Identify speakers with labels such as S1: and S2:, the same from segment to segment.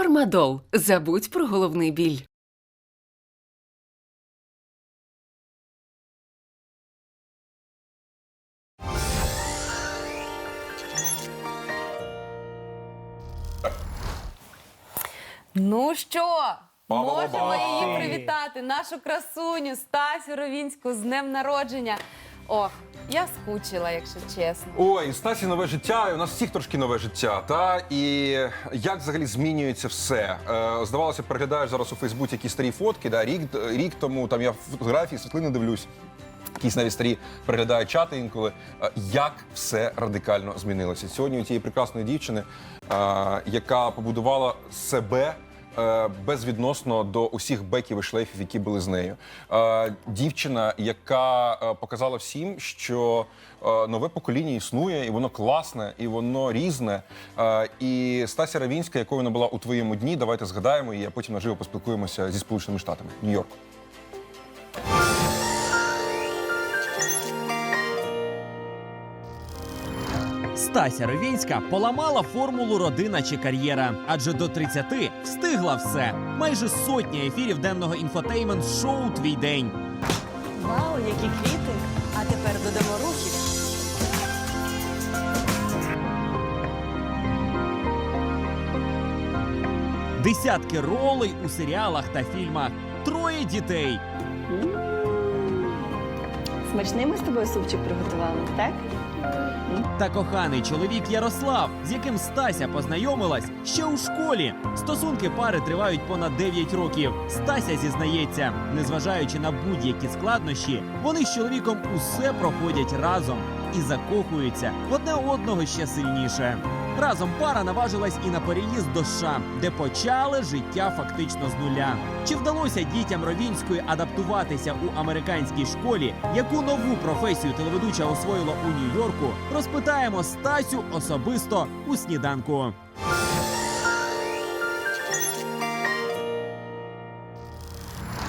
S1: Фармадол. Забудь про головний біль.
S2: Ну що,
S3: Ба-ба-ба-ба.
S2: можемо її привітати, нашу красуню Стасю Ровінську з днем народження. Ох, я скучила, якщо чесно.
S3: Ой, Стасі нове життя, у нас всіх трошки нове життя. Та і як взагалі змінюється все? Е, здавалося, переглядаєш зараз у Фейсбуці якісь старі фотки. Да, рік, рік тому там я фотографії, світлини дивлюсь. Якісь навіть старі переглядаю чати інколи. Е, Як все радикально змінилося сьогодні? У тієї прекрасної дівчини, е, яка побудувала себе безвідносно до усіх беків і шлейфів, які були з нею. Е, Дівчина, яка е, показала всім, що е, нове покоління існує, і воно класне, і воно різне. Е, І Стася Равінська, якою вона була у твоєму дні, давайте згадаємо її, а потім наживо поспілкуємося зі Сполученими Штатами, Нью-Йорк.
S4: Стася Ровінська поламала формулу родина чи кар'єра, адже до 30 встигла все. Майже сотня ефірів денного інфотеймент шоу Твій день.
S5: Вау, які квіти! А тепер додамо рухів.
S4: Десятки ролей у серіалах та фільмах. Троє дітей.
S5: Смачний ми з тобою супчик приготували, так?
S4: Та коханий чоловік Ярослав, з яким Стася познайомилась ще у школі. Стосунки пари тривають понад 9 років. Стася зізнається, незважаючи на будь-які складнощі, вони з чоловіком усе проходять разом і закохуються одне одного ще сильніше. Разом пара наважилась і на переїзд до США, де почали життя фактично з нуля. Чи вдалося дітям Ровінської адаптуватися у американській школі? Яку нову професію телеведуча освоїла у Нью-Йорку? Розпитаємо Стасю особисто у сніданку.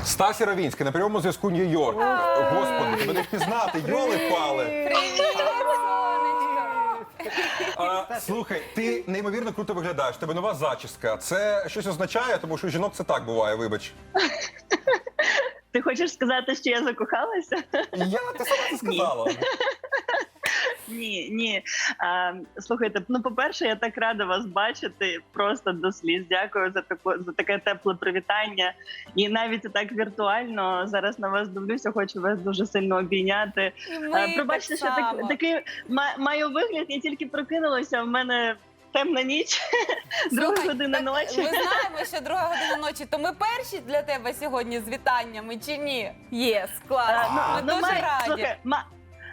S3: Стася Равінська на прямому зв'язку Нью-Йорк. Господи, тебе не впізнати, йоли пали. А, слухай, ти неймовірно круто виглядаєш. Тебе нова зачіска. Це щось означає, тому що у жінок це так буває, вибач.
S6: Ти хочеш сказати, що я закохалася?
S3: Я ти сама це сказала.
S6: Ні, ні. А, слухайте, ну по-перше, я так рада вас бачити. Просто до сліз. Дякую за таку за таке тепле привітання. І навіть так віртуально зараз на вас дивлюся, хочу вас дуже сильно обійняти.
S2: Ми
S6: пробачте,
S2: так
S6: що так, такий ма- маю вигляд. Я тільки прокинулася. В мене темна ніч, друга
S2: Слухай,
S6: година
S2: так
S6: ночі.
S2: Ми знаємо, що друга година ночі. То ми перші для тебе сьогодні з вітаннями чи ні? Єс, клас.
S6: А,
S2: Ми
S6: ну,
S2: дуже
S6: май-
S2: раді.
S6: слухай, ма-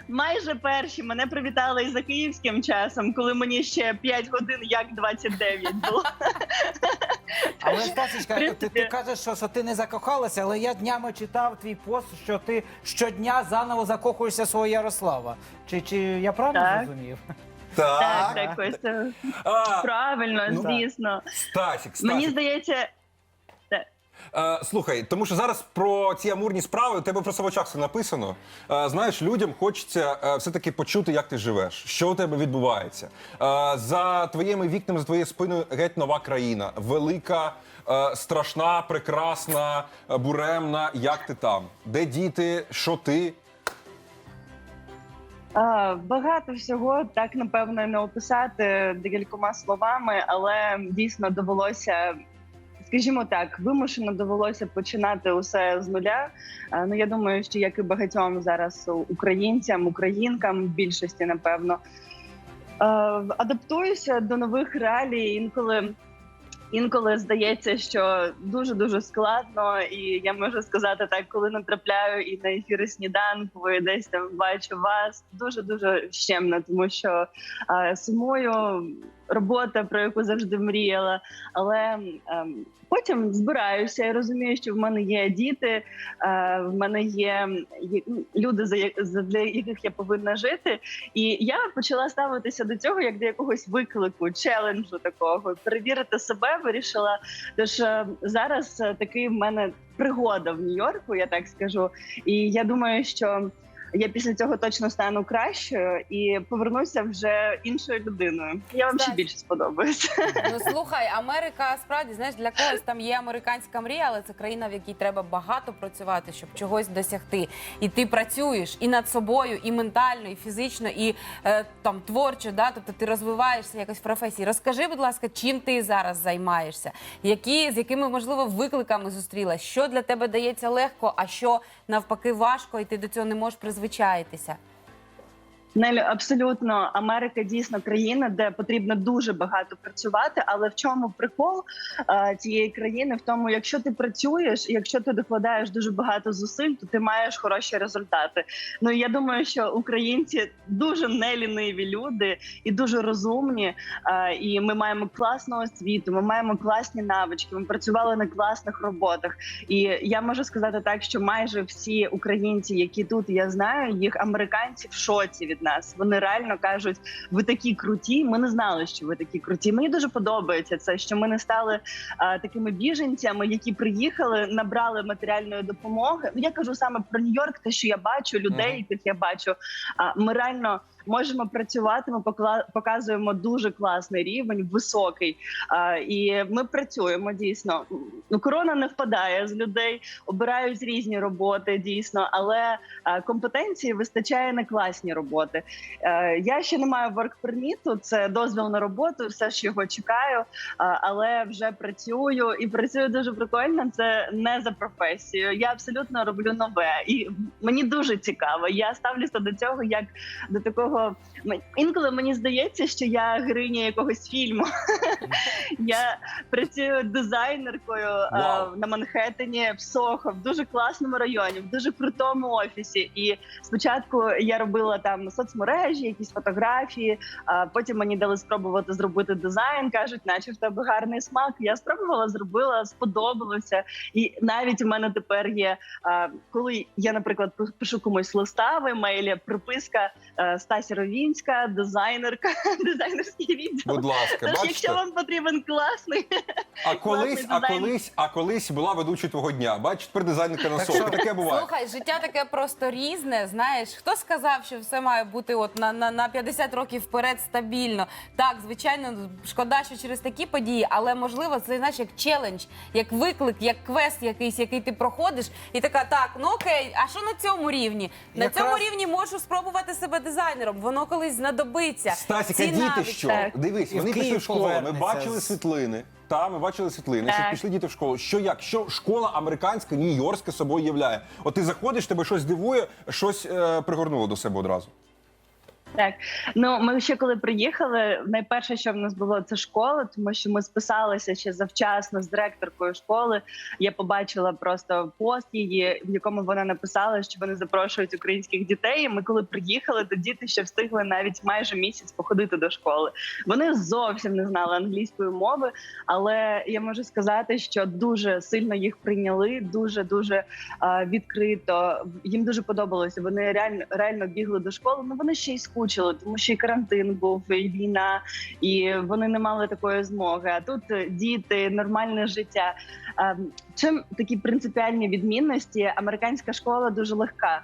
S6: майже перші мене привітали і за київським часом, коли мені ще 5 годин як 29 було.
S7: Але Стасічка, ти, ти кажеш, що, що ти не закохалася, але я днями читав твій пост, що ти щодня заново закохуєшся свого Ярослава. Чи, чи я правильно
S6: Так.
S7: зрозумів?
S6: Так, так, Костя.
S3: А,
S6: Правильно,
S7: Ну, так.
S6: звісно.
S3: Стасік,
S6: Мені здається,
S3: Е, слухай, тому що зараз про ці амурні справи у тебе просто в очах все написано. Е, знаєш, людям хочеться е, все-таки почути, як ти живеш, що у тебе відбувається. Е, за твоїми вікнами, за твоєю спиною геть нова країна, велика, е, страшна, прекрасна, е, буремна. Як ти там? Де діти? Що ти?
S6: а, багато всього так напевно не описати декількома словами, але дійсно довелося. Скажімо так, вимушено довелося починати усе з нуля. Е, Ну я думаю, що як і багатьом зараз українцям, українкам, більшості, напевно, е, адаптуюся до нових реалій. Інколи інколи здається, що дуже дуже складно, і я можу сказати так, коли натрапляю і на ефіри сніданку, і десь там бачу вас, дуже дуже щемно, тому що е, сумую робота, про яку завжди мріяла, але ем, потім збираюся і розумію, що в мене є діти, е, в мене є люди, за за- для яких я повинна жити. І я почала ставитися до цього як до якогось виклику, челенджу такого, перевірити себе, вирішила. Тож е, зараз е, такий в мене пригода в Нью-Йорку, я так скажу. І я думаю, що я після цього точно стану кращою і повернуся вже іншою людиною. Я вам ще більше сподобаюся.
S2: Ну слухай, Америка справді знаєш для когось там є американська мрія, але це країна, в якій треба багато працювати, щоб чогось досягти. І ти працюєш і над собою, і ментально, і фізично, і е, там творчо. Да? Тобто ти розвиваєшся якось в професії. Розкажи, будь ласка, чим ти зараз займаєшся? Які з якими можливо викликами зустрілась? Що для тебе дається легко, а що навпаки важко, і ти до цього не можеш призвичаїтися?
S6: Нелі, абсолютно Америка дійсно країна, де потрібно дуже багато працювати. Але в чому прикол е, цієї країни? В тому, якщо ти працюєш, якщо ти докладаєш дуже багато зусиль, то ти маєш хороші результати. Ну я думаю, що українці дуже неліниві люди і дуже розумні. Е, і ми маємо класну освіту, ми маємо класні навички. Ми працювали на класних роботах. І я можу сказати так, що майже всі українці, які тут я знаю, їх американці в шоці від нас. Вони реально кажуть, ви такі круті. Ми не знали, що ви такі круті. Мені дуже подобається це, що ми не стали а, такими біженцями, які приїхали, набрали матеріальної допомоги. Ну я кажу саме про Нью-Йорк, те, що я бачу, людей, яких я бачу. А ми реально. Можемо працювати. Ми показуємо дуже класний рівень, високий. А, і ми працюємо дійсно. Ну корона не впадає з людей, обирають різні роботи дійсно, але а, компетенції вистачає на класні роботи. Е, Я ще не маю ворк-перміту, це дозвіл на роботу, все ж його чекаю, але вже працюю і працюю дуже прикольно. Це не за професією. Я абсолютно роблю нове, і мені дуже цікаво. Я ставлюся до цього як до такого. Інколи мені здається, що я героїня якогось фільму. Я працюю дизайнеркою е, на Манхеттені в Сохо, в дуже класному районі, в дуже крутому офісі. І спочатку я робила там соцмережі, якісь фотографії. А потім мені дали спробувати зробити дизайн. кажуть, наче в тебе гарний смак. Я спробувала, зробила, сподобалося. І навіть у мене тепер є, а, коли я, наприклад, пишу комусь листа в емейлі, приписка е, Стася Ровінська, дизайнерка, дизайнерський відділ.
S3: Будь ласка,
S6: Тож,
S3: бачите?
S6: якщо вам потрібен класний,
S3: А колись, а колись, а колись була ведучою твого дня. Бачиш, тепер дизайнерка на
S7: Так
S3: Таке буває.
S2: Слухай, життя таке просто різне. Знаєш, хто сказав, що все має бути от на, на, на 50 років вперед стабільно? Так, звичайно, шкода, що через такі події, але можливо, це знаєш як челендж, як виклик, як квест якийсь, який ти проходиш, і така, так, ну окей, а що на цьому рівні? На
S7: Якраз-
S2: цьому рівні можу спробувати себе дизайнером. Воно колись знадобиться.
S3: Стасіка,
S2: Ці
S3: діти
S2: навички.
S3: що?
S6: Так.
S3: Дивись, вони пішли в школу. Ми бачили світлини. Та, ми бачили світлини, що пішли діти в школу. Що як? Що школа американська, нью-йоркська собою являє? От ти заходиш, тебе щось дивує, щось е, пригорнуло до себе одразу.
S6: Так, ну ми ще коли приїхали, найперше, що в нас було, це школа, тому що ми списалися ще завчасно з директоркою школи. Я побачила просто пост її, в якому вона написала, що вони запрошують українських дітей. І Ми коли приїхали, то діти ще встигли навіть майже місяць походити до школи. Вони зовсім не знали англійської мови, але я можу сказати, що дуже сильно їх прийняли, дуже дуже відкрито. Їм дуже подобалося. Вони реально реально бігли до школи. Ну вони ще й скучили, тому що і карантин був, і війна, і вони не мали такої змоги. А тут е, діти, нормальне життя. Чим такі принципіальні відмінності? Американська школа дуже легка.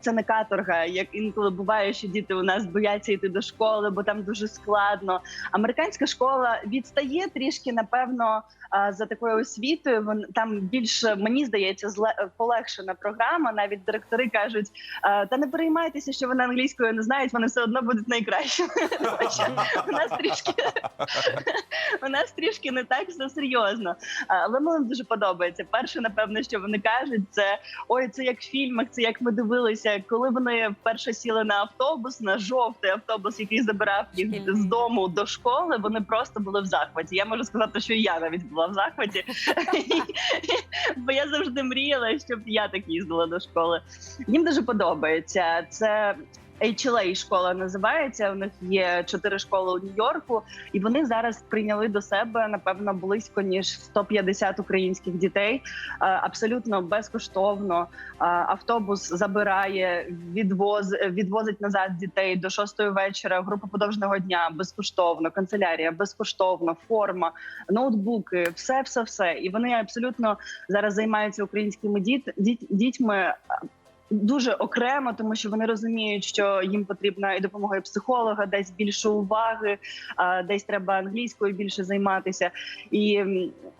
S6: Це не каторга, як інколи буває, що діти у нас бояться йти до школи, бо там дуже складно. Американська школа відстає трішки, напевно, за такою освітою. Там більш мені здається, зле полегшена програма. Навіть директори кажуть: та не переймайтеся, що вони англійською не знають, вони все одно будуть найкращими. У нас трішки у нас трішки не так все серйозно. Але мені дуже подобається. Перше, напевно, що вони кажуть, це ой, це як в фільмах, це як ми дивилися, коли вони вперше сіли на автобус, на жовтий автобус, який забирав їх з дому до школи. Вони просто були в захваті. Я можу сказати, що і я навіть була в захваті, бо я завжди мріяла, щоб я так їздила до школи. Їм дуже подобається. Це HLA школа називається. У них є чотири школи у Нью-Йорку, і вони зараз прийняли до себе напевно близько ніж 150 українських дітей. Е, Абсолютно безкоштовно. Е, Автобус забирає, відвоз відвозить назад дітей до шостої вечора. Група подовжного дня безкоштовно, канцелярія безкоштовно, форма, ноутбуки, все, все, все. І вони абсолютно зараз займаються українськими діт, діт, дітьми. Дуже окремо, тому що вони розуміють, що їм потрібна і допомога і психолога, десь більше уваги, десь треба англійською більше займатися. І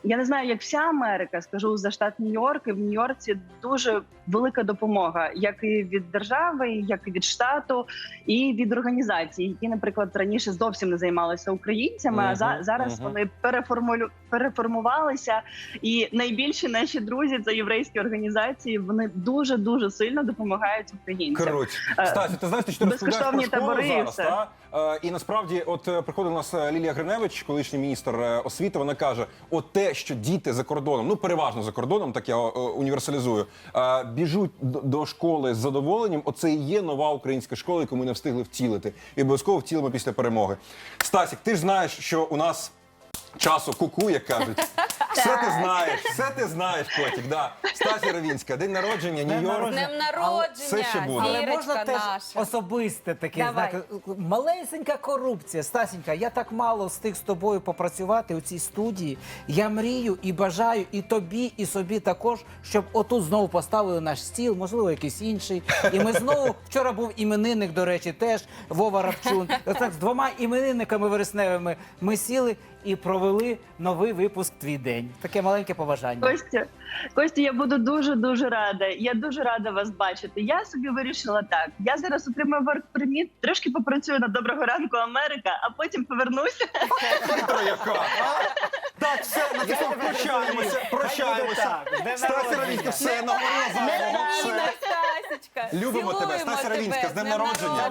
S6: я не знаю, як вся Америка, скажу за штат Нью-Йорк, і в Нью-Йорці дуже велика допомога, як і від держави, як і від штату, і від організацій, які, наприклад, раніше зовсім не займалися українцями. А за зараз вони переформулю переформувалися. І найбільші наші друзі це єврейські організації. Вони дуже дуже сильно допомагають українцям.
S3: Круть.
S6: Е,
S3: Стасі, ти знаєш, ти що розповідаєш про
S6: безкоштовні
S3: школу
S6: табори і
S3: зараз,
S6: все.
S3: та? Е, І насправді, от е, приходить у нас Лілія Гриневич, колишній міністр освіти. Вона каже: от те, що діти за кордоном, ну переважно за кордоном, так я універсалізую, біжуть до школи з задоволенням. Оце і є нова українська школа, яку ми не встигли втілити, і обов'язково втілимо після перемоги. Стасік, ти ж знаєш, що у нас. Часу куку, як кажуть. Все ти знаєш, все ти знаєш, котик. Да. Стасі Равінська, день народження, Нью-Йорк.
S2: Днем народження,
S3: Це ще буде.
S7: Але можна теж
S2: наша.
S7: особисте таке
S2: Давай.
S7: знаєте, малесенька корупція. Стасінька, я так мало встиг з тобою попрацювати у цій студії. Я мрію і бажаю і тобі, і собі також, щоб отут знову поставили наш стіл, можливо, якийсь інший. І ми знову вчора був іменинник, до речі, теж Вова Рапчун. Отак з двома іменинниками вересневими ми сіли і провели новий випуск Твій день. Таке маленьке побажання.
S6: Костя, Костя, я буду дуже дуже рада. Я дуже рада вас бачити. Я собі вирішила так. Я зараз отримаю work permit, трошки попрацюю на доброго ранку Америка, а потім повернуся.
S3: Хитра яка. Так, все, на цьому прощаємося. Прощаємося. Стася Равінська, все, наговорила. Все.
S2: Стасічка,
S3: Любимо тебе, Стася Равінська, з днем народження.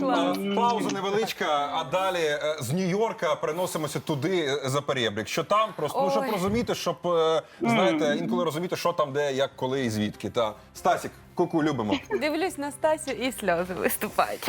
S2: Клас.
S3: Пауза невеличка, а далі е, з Нью-Йорка переносимося туди е, за перебрік. Що там просто ну, щоб
S2: Ой.
S3: розуміти, щоб е, знаєте, інколи розуміти, що там, де, як, коли і звідки. Та Стасік, куку, любимо.
S2: Дивлюсь на Стасю і сльози виступають.